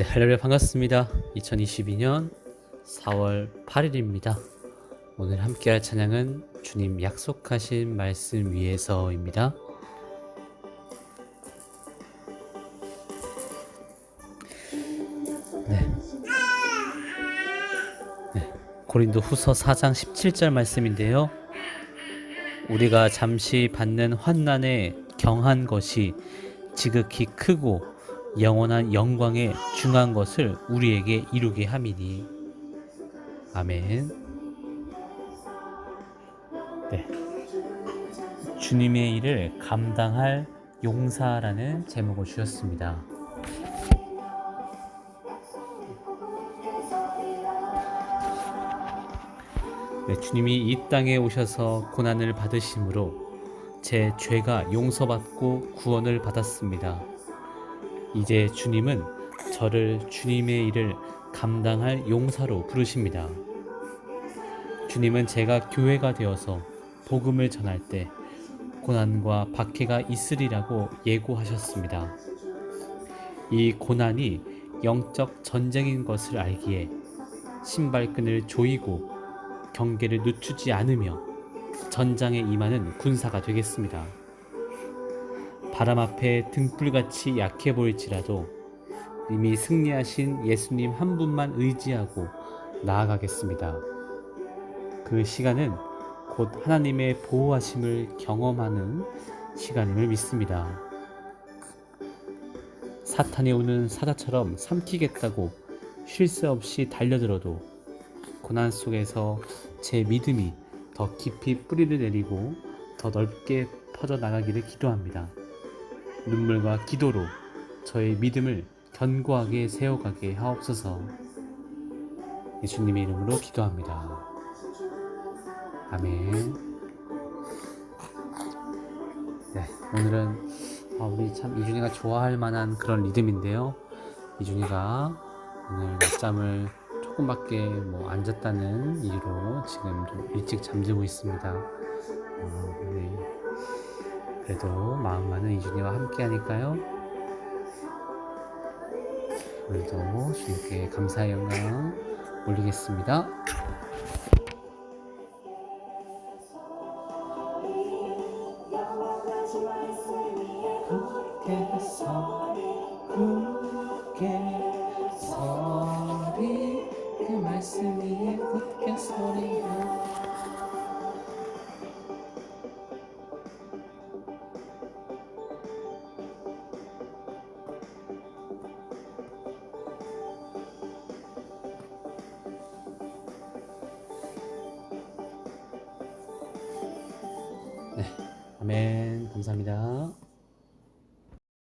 네, 할렐루야 반갑습니다. 2022년 4월 8일입니다. 오늘 함께 할 찬양은 주님 약속하신 말씀 위에서입니다. 네. 네. 고린도 후서 4장 17절 말씀인데요. 우리가 잠시 받는 환난에 경한 것이 지극히 크고 영원한 영광에 중한 것을 우리에게 이루게 함이니 아멘. 네. 주님의 일을 감당할 용사라는 제목을 주셨습니다. 네, 주님이 이 땅에 오셔서 고난을 받으심으로 제 죄가 용서받고 구원을 받았습니다. 이제 주님은 저를 주님의 일을 감당할 용사로 부르십니다. 주님은 제가 교회가 되어서 복음을 전할 때 고난과 박해가 있으리라고 예고하셨습니다. 이 고난이 영적 전쟁인 것을 알기에 신발끈을 조이고 경계를 늦추지 않으며 전장에 임하는 군사가 되겠습니다. 바람 앞에 등불같이 약해 보일지라도 이미 승리하신 예수님 한 분만 의지하고 나아가겠습니다. 그 시간은 곧 하나님의 보호하심을 경험하는 시간임을 믿습니다. 사탄이 오는 사자처럼 삼키겠다고 쉴 새 없이 달려들어도 고난 속에서 제 믿음이 더 깊이 뿌리를 내리고 더 넓게 퍼져 나가기를 기도합니다. 눈물과 기도로 저의 믿음을 견고하게 세워가게 하옵소서. 예수님의 이름으로 기도합니다. 아멘. 네, 오늘은 아, 우리 참 이준이가 좋아할 만한 그런 리듬인데요. 이준이가 오늘 낮잠을 조금밖에 뭐안 잤다는 이유로 지금 좀 일찍 잠들고 있습니다. 어, 네. 그래도 마음 많은 이준이와 함께 하니까요. 오늘도 주님께 감사의 영광 올리겠습니다. 그 네, 아멘 감사합니다.